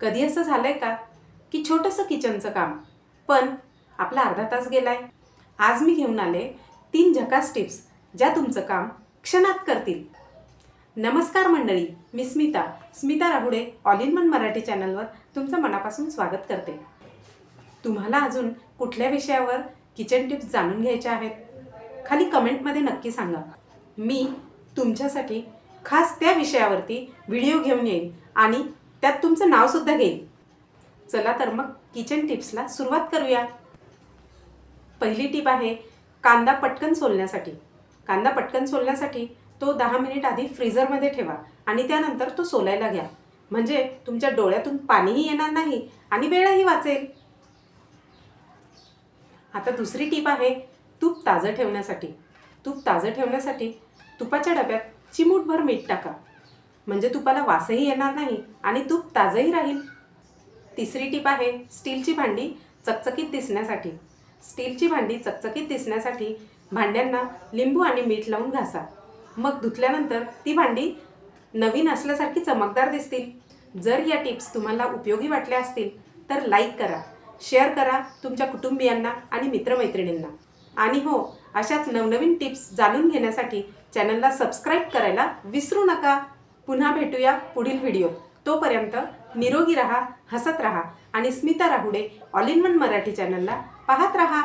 कधी असं झालं आहे का? की छोटंसं किचनचं काम. पण आपला अर्धा तास गेलाय. आज मी घेऊन आले तीन झकास टिप्स ज्या तुमचं काम क्षणात करतील. नमस्कार मंडळी मी Smita. Smita Rahude all in one Marathi चॅनलवर तुमचं मनापासून स्वागत करते. तुम्हाला अजून कुठल्या विषयावर किचन टिप्स जाणून घ्यायच्या आहेत? खाली कमेंटमध्ये नक्की सांगा. मी तुमच्यासाठी खास त्या विषयावरती व्हिडिओ घेऊन येईन आणि त्यात तुमचं नावसुद्धा घेईल चला तर मग किचन टिप्सला सुरुवात करूया. पहिली टीप आहे कांदा पटकन सोलण्यासाठी. कांदा पटकन सोलण्यासाठी तो दहा मिनिट आधी फ्रीझरमध्ये ठेवा आणि त्यानंतर तो सोलायला घ्या. म्हणजे तुमच्या डोळ्यातून पाणीही येणार नाही आणि वेळही वाचेल. आता दुसरी टीप आहे तूप ताजं ठेवण्यासाठी. तूप ताजं ठेवण्यासाठी तुपाच्या डब्यात चिमूटभर मीठ टाका. म्हणजे तुपाला वासही येणार नाही आणि तूप ताजंही राहील. तिसरी टीप आहे स्टीलची भांडी चकचकीत दिसण्यासाठी. स्टीलची भांडी चकचकीत दिसण्यासाठी भांड्यांना लिंबू आणि मीठ लावून घासा. मग धुतल्यानंतर ती भांडी नवीन असल्यासारखी चमकदार दिसतील. जर या टिप्स तुम्हाला उपयोगी वाटल्या असतील तर लाईक करा शेअर करा तुमच्या कुटुंबियांना आणि मित्रमैत्रिणींना. आणि हो अशाच नवनवीन टिप्स जाणून घेण्यासाठी चॅनलला सबस्क्राईब करायला विसरू नका. पुन्हा भेटूया पुढील व्हिडिओ. तोपर्यंत निरोगी रहा हसत रहा आणि Smita Rahude all in one Marathi चॅनलला पाहत रहा.